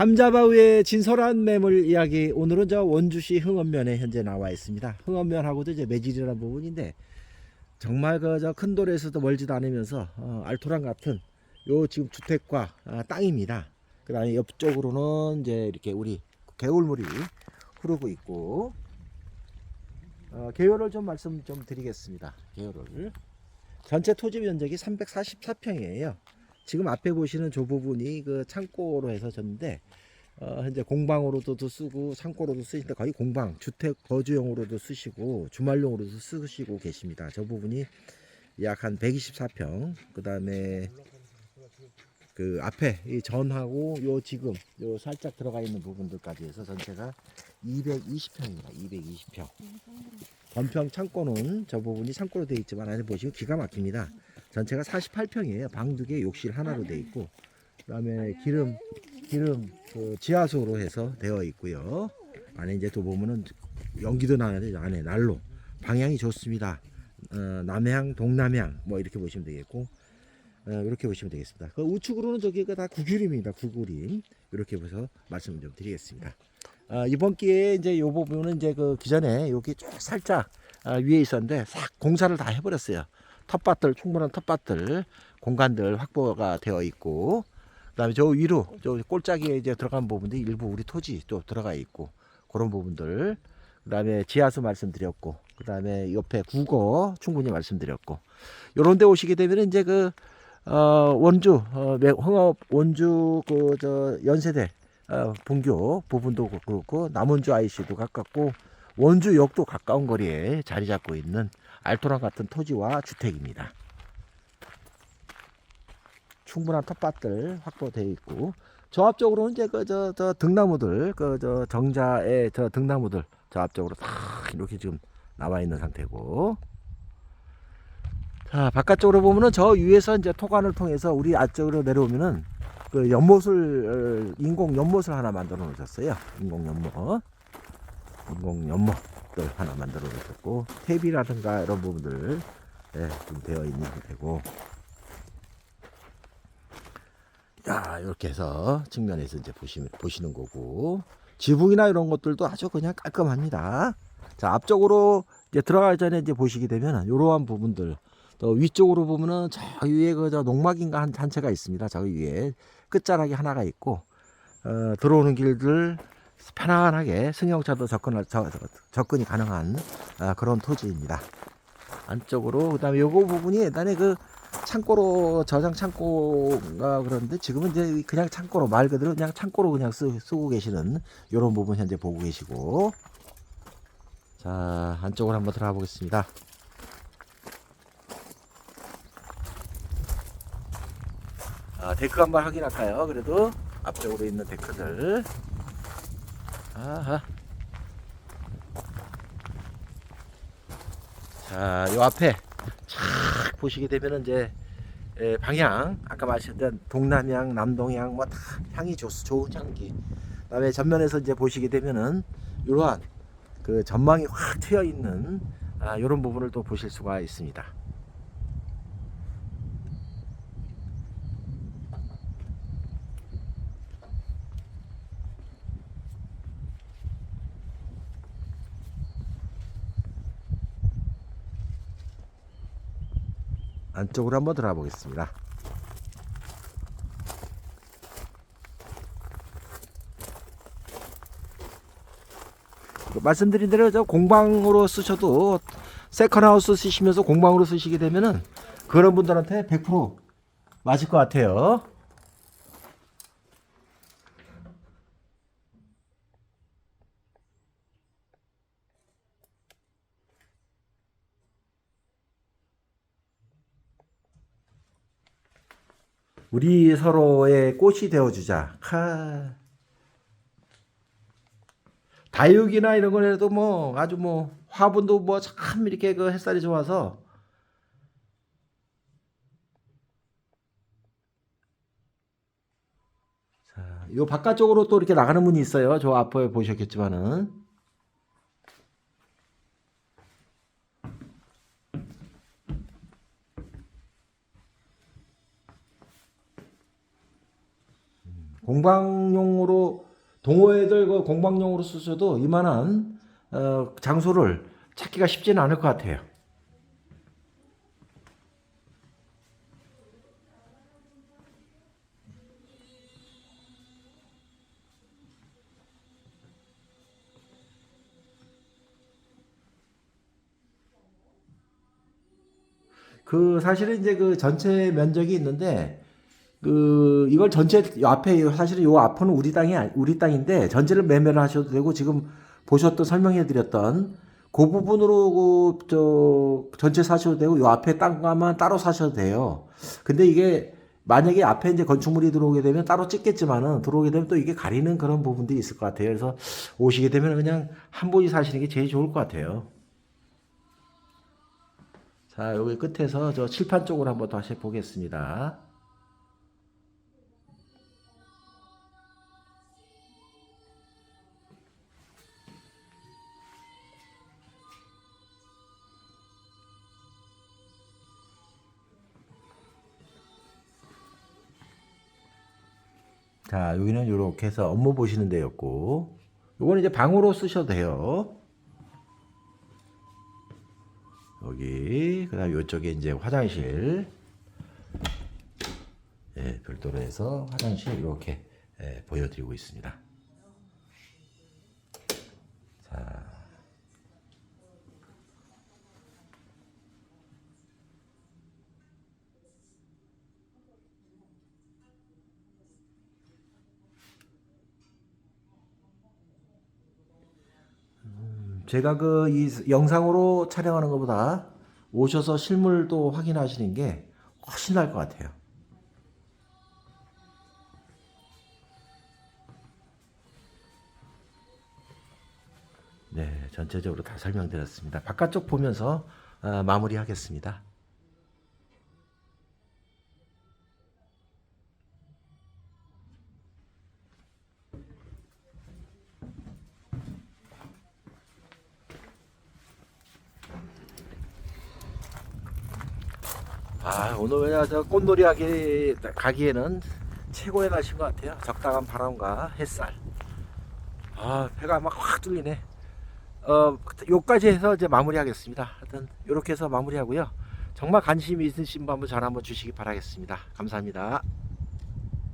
감자바위의 진솔한 매물 이야기 오늘은 저 원주시 흥원면에 현재 나와 있습니다. 흥원면하고도 이제 매질이라는 부분인데 정말 그 저큰 돌에서도 멀지도 않으면서 어, 알토란 같은 요 지금 주택과 아, 땅입니다. 그다음에 옆쪽으로는 이제 이렇게 우리 개울물이 흐르고 있고 어, 개요를 좀 말씀 좀 드리겠습니다. 개요를 전체 토지 면적이 344평이에요. 지금 앞에 보시는 저 부분이 그 창고로 해서 졌는데 어, 현재 공방으로도 쓰고 창고로도 쓰시는데 거의 공방 주택 거주용으로도 쓰시고 주말용으로도 쓰시고 계십니다. 저 부분이 약 한 124평 그 다음에 그 앞에 이 전하고 요 지금 요 살짝 들어가 있는 부분들까지 해서 전체가 220평입니다. 220평. 전평 창고는 저 부분이 창고로 되어 있지만 안에 보시면 기가 막힙니다. 전체가 48평이에요. 방 두 개, 욕실 하나로 되어 있고, 그다음에 기름 기름 그 지하수로 해서 되어 있고요. 안에 이제 또 보면은 연기도 나는데 안에 난로 방향이 좋습니다. 어, 남향, 동남향 뭐 이렇게 보시면 되겠고, 어, 이렇게 보시면 되겠습니다. 그 우측으로는 저기가 다 구규림입니다. 구구림 이렇게 해서 말씀을 좀 드리겠습니다. 어, 이번 기회에 이제 요 부분은 이제 그 기존에 여기 쭉 살짝 아, 위에 있었는데 싹 공사를 다 해버렸어요. 텃밭들 충분한 텃밭들 공간들 확보가 되어 있고 그다음에 저 위로 저 꼴짝이에 이제 들어간 부분도 일부 우리 토지 또 들어가 있고 그런 부분들. 그다음에 지하수 말씀드렸고 그다음에 옆에 국어 충분히 말씀드렸고. 요런 데 오시게 되면 이제 그 어, 원주 어, 매- 홍업 원주 그 저 연세대 어, 본교 부분도 그렇고 남원주 IC도 가깝고 원주역도 가까운 거리에 자리 잡고 있는 알토란 같은 토지와 주택입니다. 충분한 텃밭들 확보되어 있고 저 앞쪽으로는 이제 그저 저 등나무들 그 저 정자의 저 등나무들 저 앞쪽으로 다 이렇게 지금 나와 있는 상태고. 자 바깥쪽으로 보면은 저 위에서 이제 토관을 통해서 우리 앞쪽으로 내려오면은 그 연못을 어, 인공 연못을 하나 만들어 놓으셨어요. 인공 연못. 인공 연못 들 하나 만들어 놓으셨고 탭이라든가 이런 부분들 예, 좀 되어 있는 상태고 자 이렇게 해서 측면에서 이제 보시면 보시는 거고 지붕이나 이런 것들도 아주 그냥 깔끔합니다. 자 앞쪽으로 이제 들어가기 전에 이제 보시게 되면 이러한 부분들 또 위쪽으로 보면은 저 위에 그저 농막인가 한 단체가 있습니다. 저 위에 끝자락이 하나가 있고 어, 들어오는 길들 편안하게 승용차도 저- 접근이 가능한 아, 그런 토지입니다. 안쪽으로 그다음에 요거 부분이 예전에 그 창고로 저장 창고가 그런데 지금은 이제 그냥 창고로 말 그대로 그냥 창고로 그냥 쓰, 쓰고 계시는 요런 부분 현재 보고 계시고 자 안쪽으로 한번 들어가 보겠습니다. 아, 데크 한번 확인할까요? 그래도 앞쪽으로 있는 데크들. 아하. 자, 요 앞에 착 보시게 되면은 이제 에, 방향 아까 말씀드린 동남향, 남동향 뭐 다 향이 좋, 좋은 향기. 그다음에 전면에서 이제 보시게 되면은 이러한 그 전망이 확 트여 있는 아, 이런 부분을 또 보실 수가 있습니다. 안쪽으로 한번 들어가 보겠습니다. 그 말씀드린 대로 저 공방으로 쓰셔도 세컨하우스 쓰시면서 공방으로 쓰시게 되면은 그런 분들한테 100% 맞을 것 같아요. 우리 서로의 꽃이 되어주자. 카. 다육이나 이런 거라도 뭐 아주 뭐 화분도 뭐 참 이렇게 그 햇살이 좋아서 자, 요 바깥쪽으로 또 이렇게 나가는 문이 있어요. 저 앞에 보셨겠지만은 공방용으로 동호회들 그 공방용으로 쓰셔도 이만한 어, 장소를 찾기가 쉽지는 않을 것 같아요. 그 사실은 이제 그 전체 면적이 있는데 그 이걸 전체 요 앞에 사실은 요 앞은 우리 땅이 우리 땅인데 전체를 매매를 하셔도 되고 지금 보셨던 설명해 드렸던 그 부분으로 그 저 전체 사셔도 되고 요 앞에 땅만 따로 사셔도 돼요. 근데 이게 만약에 앞에 이제 건축물이 들어오게 되면 따로 찍겠지만은 들어오게 되면 또 이게 가리는 그런 부분들이 있을 것 같아요. 그래서 오시게 되면 그냥 한 분이 사시는 게 제일 좋을 것 같아요. 자, 여기 끝에서 저 칠판 쪽으로 한번 다시 보겠습니다. 자, 여기는 이렇게 해서 업무 보시는 데였고, 요거는 이제 방으로 쓰셔도 돼요. 여기, 그 다음 이쪽에 이제 화장실. 예, 별도로 해서 화장실 이렇게 예, 보여드리고 있습니다. 제가 그 이 영상으로 촬영하는 것보다 오셔서 실물도 확인하시는 게 훨씬 나을 것 같아요. 네, 전체적으로 다 설명드렸습니다. 바깥쪽 보면서 아, 마무리하겠습니다. 아, 오늘 왜냐 저 꽃놀이 하기 가기에는 최고의 날씨인 것 같아요. 적당한 바람과 햇살. 아, 해가 막 확 뚫리네. 어, 요까지 해서 이제 마무리하겠습니다. 하여튼 요렇게 해서 마무리하고요. 정말 관심 있으신 분 한번 전화 한번 주시기 바라겠습니다. 감사합니다.